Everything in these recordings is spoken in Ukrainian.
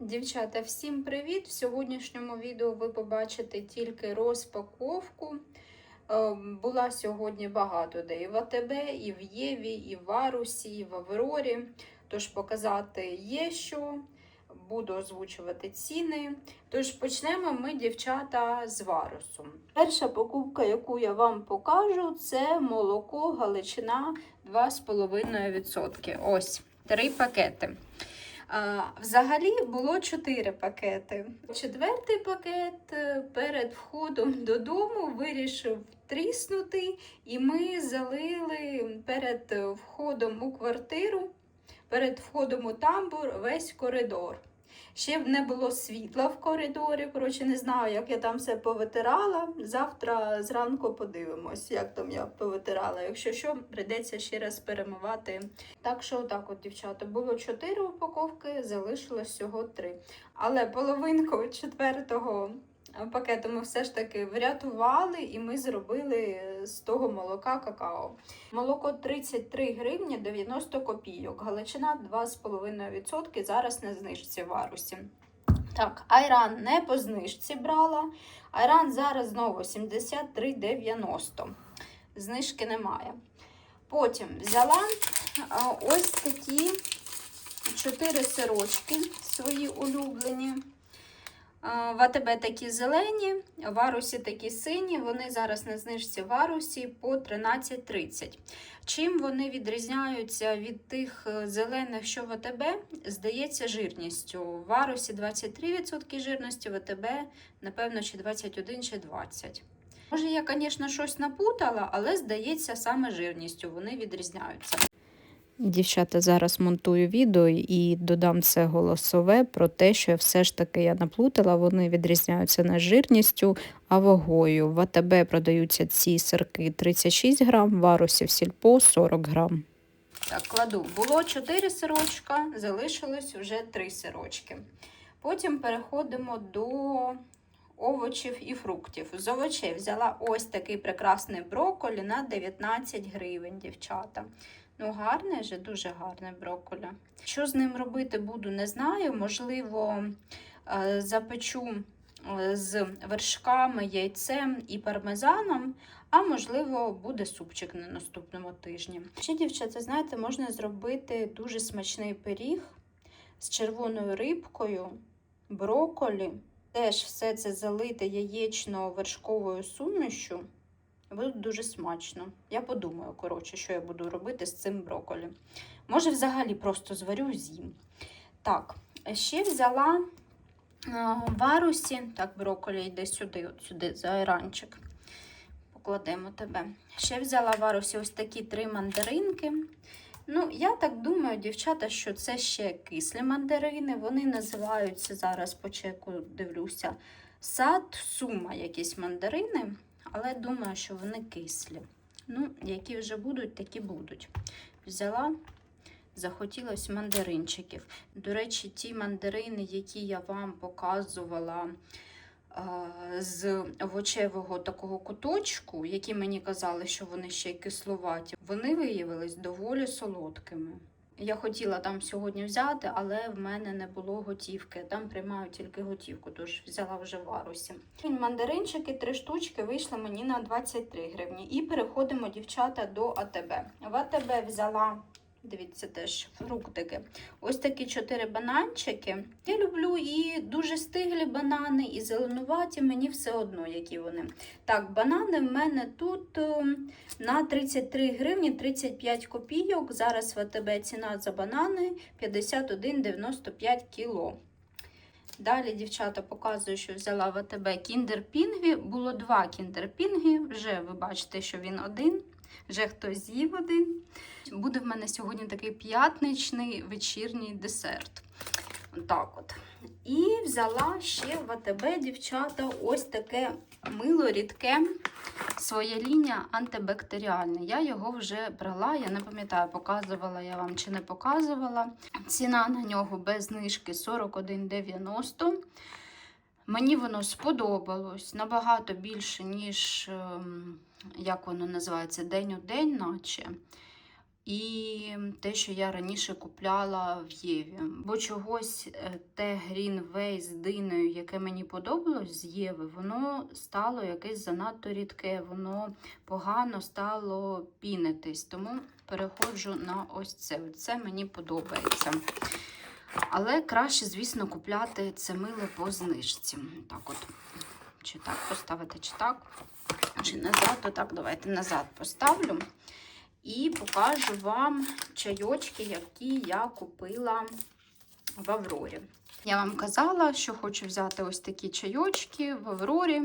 Дівчата, всім привіт! В сьогоднішньому відео ви побачите тільки розпаковку. Е, Була сьогодні багато де і в АТБ, і в Єві, і в Арусі, і в Аврорі. Тож показати є що, буду озвучувати ціни. Тож почнемо ми, дівчата, з Варусу. Перша покупка, яку я вам покажу, це молоко Галичина 2,5%. Ось три пакети. Взагалі було чотири пакети. Четвертий пакет е, перед входом додому вирішив тріснути, і ми залили перед входом у квартиру, перед входом у тамбур весь коридор. Ще не було світла в коридорі. Коротше, не знаю, як я там все повитирала. Завтра зранку подивимось, як там я повитирала. Якщо що, прийдеться ще раз перемивати. Так що, отак, от, дівчата, було 4 упаковки, залишилось всього 3. Але половинку четвертого пакету ми все ж таки врятували, і ми зробили з того молока какао. Молоко 33 гривні 90 копійок. Галичина 2,5%. Зараз на знижці в Арусі. Так, айран не по знижці брала. Айран зараз знову 73,90. Знижки немає. Потім взяла ось такі 4 сирочки свої улюблені. В АТБ такі зелені, в Арусі такі сині. Вони зараз на знижці в Арусі по 13,30. Чим вони відрізняються від тих е, зелених, що в АТБ, здається, жирністю. В Арусі 23% жирності, в АТБ, напевно, чи 21, чи 20. Може, я, звісно, щось напутала, але здається, саме жирністю вони відрізняються. Дівчата, зараз монтую відео і додам це голосове про те, що все ж таки я наплутала. Вони відрізняються не жирністю, а вагою. В АТБ продаються ці сирки 36 грам, в Арусі в сільпо 40 грам. Так, кладу. Було 4 сирочка, залишилось вже 3 сирочки. Потім переходимо до овочів і фруктів. З овочей взяла ось такий прекрасний брокколі на 19 гривень, дівчата. Ну, гарне же, дуже гарне брокколі. Що з ним робити буду, не знаю. Можливо, е, запечу е, з вершками, яйцем і пармезаном, а можливо, буде супчик на наступному тижні. Ще, дівчата, знаєте, можна зробити дуже смачний пиріг з червоною рибкою, брокколі. Теж все це залите яєчно-вершковою сумішю. Буде дуже смачно. Я подумаю, коротше, що я буду робити з цим брокколі. Може, взагалі просто зварю з'їм. Так, ще взяла а, в арусі. Так, брокколі йде сюди, от сюди, за айранчик. Покладемо тебе. Ще взяла в арусі ось такі три мандаринки. Ну, я так думаю, дівчата, що це ще кислі мандарини. Вони називаються зараз по чеку, дивлюся, сад, сума якісь мандарини, але думаю, що вони кислі. Ну, які вже будуть, такі будуть. Взяла, захотілося мандаринчиків. До речі, ті мандарини, які я вам показувала е, з овочевого такого куточку, які мені казали, що вони ще й кисловаті, вони виявились доволі солодкими. Я хотіла там сьогодні взяти, але в мене не було готівки. Там приймають тільки готівку, тож взяла вже в арусі. Мандаринчики, три штучки вийшли мені на 23 гривні. І переходимо, дівчата, до АТБ. В АТБ взяла. Дивіться, теж фруктики. Ось такі чотири бананчики. Я люблю і дуже стиглі банани, і зеленуваті, мені все одно, які вони. Так, банани в мене тут е, на 33 гривні 35 копійок. Зараз в АТБ ціна за банани 51,95 кіло. Далі, дівчата, показую, що взяла в АТБ кіндер Пінгві. Було два кіндер Пінгві. Вже ви бачите, що він один. Вже хтось з'їв один. Буде в мене сьогодні такий п'ятничний вечірній десерт. Отак от. І взяла ще в АТБ, дівчата, ось таке мило рідке, своя лінія антибактеріальне. Я його вже брала, я не пам'ятаю, показувала я вам чи не показувала. Ціна на нього без знижки 41,90. Мені воно сподобалось набагато більше, ніж, ем, як воно називається, день у день, наче. і те, що я раніше купляла в Єві. Бо чогось е, те Greenway з диною, яке мені подобалось з Єви, воно стало якесь занадто рідке, воно погано стало пінитись. Тому переходжу на ось це. Це мені подобається. Але краще, звісно, купляти це мило по знижці. Так от, чи так поставити, чи так. Чи назад, то так, давайте назад поставлю. І покажу вам чайочки, які я купила в Аврорі. Я вам казала, що хочу взяти ось такі чайочки в Аврорі.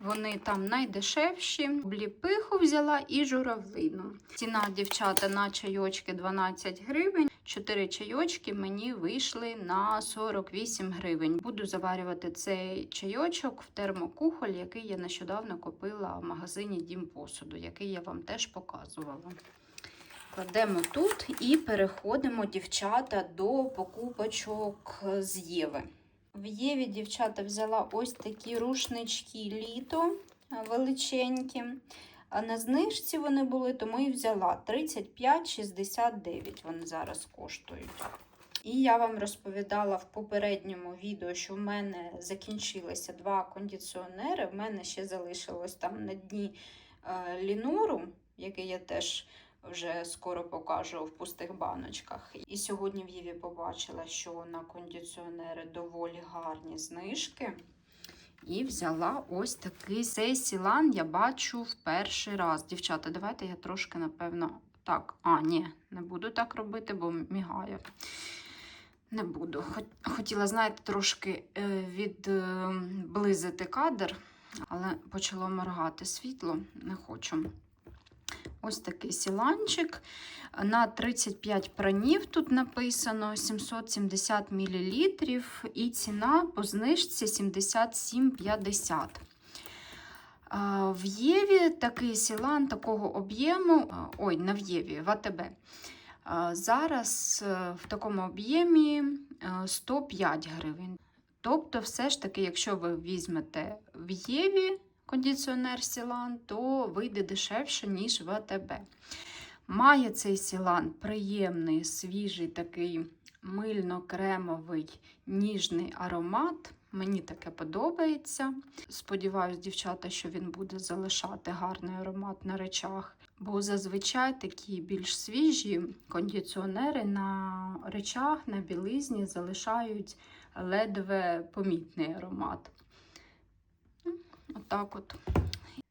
Вони там найдешевші. Обліпиху взяла і журавлину. Ціна, дівчата, на чайочки 12 гривень. Чотири чайочки мені вийшли на 48 гривень. Буду заварювати цей чайочок в термокухоль, який я нещодавно купила в магазині Дім посуду, який я вам теж показувала. Кладемо тут і переходимо, дівчата, до покупочок з Єви. В Єві дівчата взяла ось такі рушнички літо величенькі. А на знижці вони були, тому і взяла 35,69 вони зараз коштують. І я вам розповідала в попередньому відео, що в мене закінчилися два кондиціонери. В мене ще залишилось там на дні е, лінору, який я теж вже скоро покажу в пустих баночках. І сьогодні в Єві побачила, що на кондиціонери доволі гарні знижки. І взяла ось такий цей сілан я бачу в перший раз. Дівчата, давайте я трошки, напевно, так. А, ні, не буду так робити, бо мігає. Не буду. Хотіла, знаєте, трошки е, відблизити кадр, але почало моргати світло, не хочу. Ось такий сіланчик. На 35 пранів тут написано 770 мл. І ціна по знижці 77,50. В Єві такий сілан такого об'єму, ой, не в Єві, в АТБ. Зараз е, в такому об'ємі е, 105 гривень. Тобто, все ж таки, якщо ви візьмете в Єві кондиціонер Сілан, то вийде дешевше, ніж в АТБ. Має цей Сілан приємний, свіжий, такий мильно-кремовий, ніжний аромат. Мені таке подобається. Сподіваюсь, дівчата, що він буде залишати гарний аромат на речах. Бо зазвичай такі більш свіжі кондиціонери на речах, на білизні залишають ледве помітний аромат. Отак от.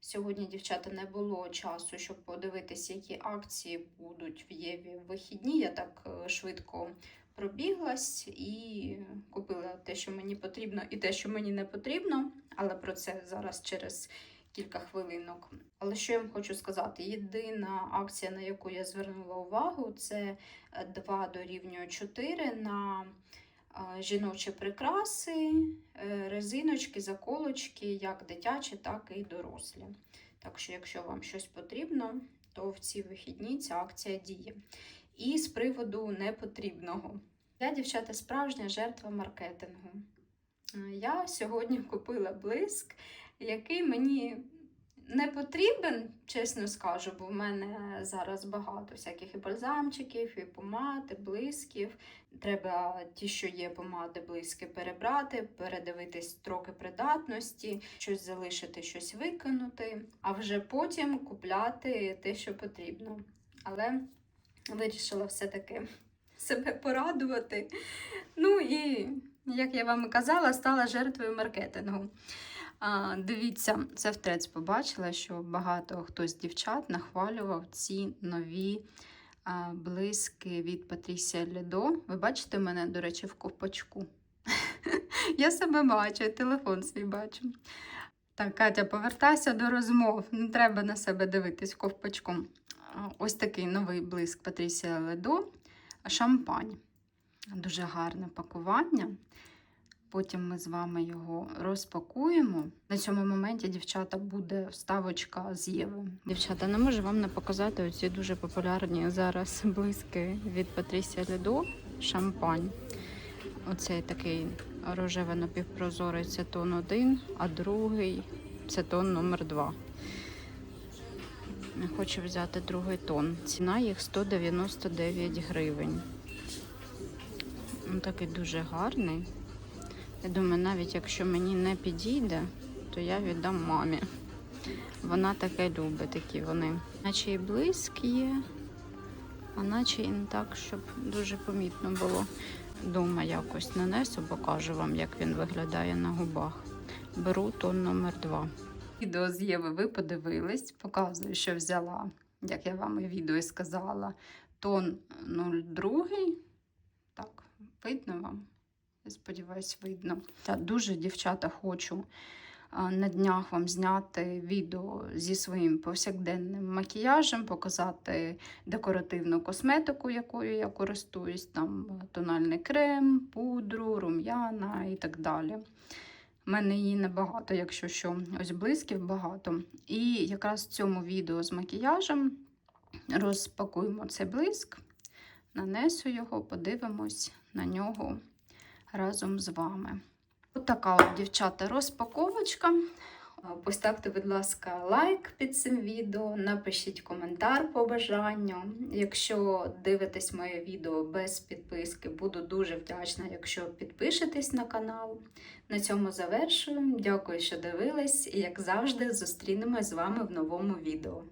Сьогодні, дівчата, не було часу, щоб подивитися, які акції будуть в Єві в вихідні. Я так е, швидко пробіглась і купила те, що мені потрібно, і те, що мені не потрібно. Але про це зараз через кілька хвилинок. Але що я вам хочу сказати? Єдина акція, на яку я звернула увагу, це 2 дорівнює 4 на жіночі прикраси, е, резиночки, заколочки, як дитячі, так і дорослі. Так що, якщо вам щось потрібно, то в ці вихідні ця акція діє. І з приводу непотрібного. Я, дівчата, справжня жертва маркетингу. Е, Я сьогодні купила блиск, який мені не потрібен, чесно скажу, бо в мене зараз багато всяких і бальзамчиків, і помад, і блисків. Треба ті, що є помади, блиски, перебрати, передивитись строки придатності, щось залишити, щось викинути, а вже потім купляти те, що потрібно. Але вирішила все-таки себе порадувати. Ну і, як я вам і казала, стала жертвою маркетингу. Дивіться, це в побачила, що багато хто з дівчат нахвалював ці нові а, блиски від Патрісія Ледо. Ви бачите мене, до речі, в ковпачку. Я себе бачу, телефон свій бачу. Так, Катя, повертайся до розмов. Не треба на себе дивитись ковпачком. Ось такий новий блиск Патрісія Ледо. Шампань. Дуже гарне пакування. Потім ми з вами його розпакуємо. На цьому моменті, дівчата, буде вставочка з Єви. Дівчата, не можу вам не показати оці дуже популярні зараз блиски від Патрісія Ледо шампань. Оцей такий рожево напівпрозорий це тон 1, а другий це тон номер 2. Хочу взяти другий тон. Ціна їх 199 гривень. Такий дуже гарний. Я думаю, навіть якщо мені не підійде, то я віддам мамі. Вона таке любить, такі вони. Наче і блиск є, а наче і не так, щоб дуже помітно було. Дома якось нанесу, покажу вам, як він виглядає на губах. Беру тон номер 2 Відео з Єви ви подивились, показую, що взяла, як я вам і відео і сказала, тон 02. Так, видно вам? Сподіваюсь, видно. Та дуже, дівчата, хочу на днях вам зняти відео зі своїм повсякденним макіяжем, показати декоративну косметику, якою я користуюсь, там тональний крем, пудру, рум'яна і так далі. У мене її небагато, якщо що, ось блисків багато. І якраз в цьому відео з макіяжем розпакуємо цей блиск, нанесу його, подивимось на нього разом з вами. От от, дівчата, розпаковочка. Поставте, будь ласка, лайк під цим відео, напишіть коментар по бажанню. Якщо дивитесь моє відео без підписки, буду дуже вдячна, якщо підпишетесь на канал. На цьому завершую. Дякую, що дивились, і як завжди, зустрінемось з вами в новому відео.